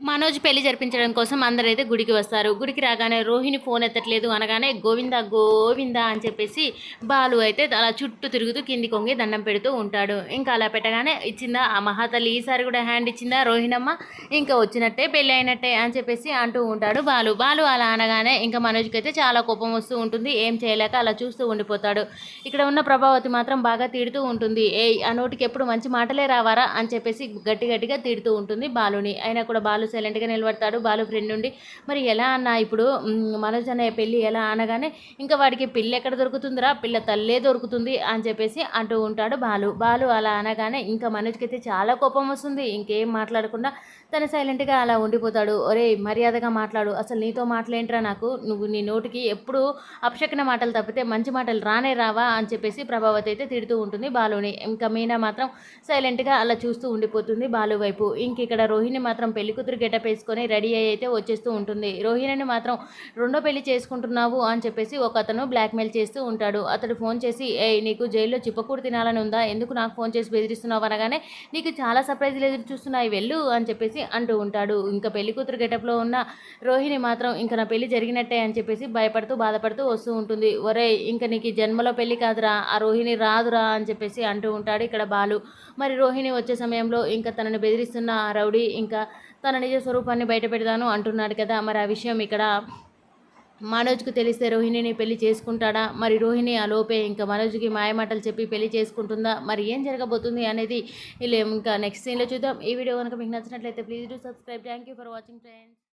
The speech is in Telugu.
మనోజ్ పెళ్ళి జరిపించడం కోసం అందరైతే గుడికి వస్తారు. గుడికి రాగానే రోహిణి ఫోన్ ఎత్తట్లేదు అనగానే గోవింద గోవింద అని చెప్పేసి బాలు అయితే అలా చుట్టూ తిరుగుతూ కింది కొంగి దండం పెడుతూ ఉంటాడు. ఇంకా అలా పెట్టగానే ఇచ్చిందా? ఆ మహాతల్లి ఈసారి కూడా హ్యాండ్ ఇచ్చిందా? రోహిణమ్మ ఇంకా వచ్చినట్టే పెళ్ళి అయినట్టే అని చెప్పేసి అంటూ ఉంటాడు బాలు. బాలు అలా అనగానే ఇంకా మనోజ్కి అయితే చాలా కోపం వస్తూ ఉంటుంది. ఏం చేయలేక అలా చూస్తూ ఉండిపోతాడు. ఇక్కడ ఉన్న ప్రభావతి మాత్రం బాగా తిడుతూ ఉంటుంది. ఏ ఆ నోటికి ఎప్పుడు మంచి మాటలే రావారా? అని చెప్పేసి గట్టి గట్టిగా తిడుతూ ఉంటుంది బాలుని. అయినా కూడా బాలు సైలెంట్గా నిలబడతాడు బాలు ఫ్రెండ్ నుండి మరి ఎలా అన్నా ఇప్పుడు మనోజ్ అన్నయ్య పెళ్ళి ఎలా అనగానే ఇంకా వాడికి పిల్ల ఎక్కడ దొరుకుతుందిరా? పిల్ల తల్లే దొరుకుతుంది అని చెప్పేసి అంటూ ఉంటాడు బాలు. బాలు అలా అనగానే ఇంకా మనోజ్కి అయితే చాలా కోపం వస్తుంది. ఇంకేం మాట్లాడకుండా తను సైలెంట్గా అలా ఉండిపోతాడు. ఒరే మర్యాదగా మాట్లాడు. అసలు నీతో మాట్లాడేంట్రా నాకు? నువ్వు నీ నోటికి ఎప్పుడు అపశకన మాటలు తప్పితే మంచి మాటలు రానే రావా? అని చెప్పేసి ప్రభావతి అయితే తిడుతూ ఉంటుంది బాలుని. ఇంకా మీనా మాత్రం సైలెంట్గా అలా చూస్తూ ఉండిపోతుంది బాలు వైపు. ఇంక ఇక్కడ రోహిణి మాత్రం పెళ్ళి కూతురు గెటప్ వేసుకొని రెడీ అయ్యి అయితే వచ్చేస్తూ ఉంటుంది. రోహిణిని మాత్రం రెండో పెళ్ళి చేసుకుంటున్నావు అని చెప్పేసి ఒక అతను బ్లాక్మెయిల్ చేస్తూ ఉంటాడు. అతడు ఫోన్ చేసి ఏ నీకు జైల్లో చిప్పకూడు తినాలని ఉందా? ఎందుకు నాకు ఫోన్ చేసి బెదిరిస్తున్నావు? అనగానే నీకు చాలా సర్ప్రైజ్లు ఎదురు చూస్తున్నాయి వెళ్ళు అని చెప్పేసి అంటూ ఉంటాడు. ఇంకా పెళ్ళి కూతురు గెటప్లో ఉన్న రోహిణి మాత్రం ఇంకా నా పెళ్ళి జరిగినట్టే అని చెప్పేసి భయపడుతూ బాధపడుతూ వస్తూ ఉంటుంది. ఒరే ఇంకా నీకు జన్మలో పెళ్ళి కాదురా ఆ రోహిణి రాదురా అని చెప్పేసి అంటూ ఉంటాడు ఇక్కడ బాలు. మరి రోహిణి వచ్చే సమయంలో ఇంకా తనని బెదిరిస్తున్న ఆ రౌడీ ఇంకా తనని నిజ స్వరూపాన్ని బయట పెడతాను అంటున్నాడు కదా. మరి ఆ విషయం ఇక్కడ మనోజ్కు తెలిస్తే రోహిణిని పెళ్ళి చేసుకుంటాడా? మరి రోహిణి ఆ లోపే ఇంకా మనోజ్కి మాయమాటలు చెప్పి పెళ్ళి చేసుకుంటుందా? మరి ఏం జరగబోతుంది అనేది ఇంకా నెక్స్ట్ సీన్లో చూద్దాం. ఈ వీడియో కనుక మీకు నచ్చినట్లయితే please do subscribe thank you for watching friends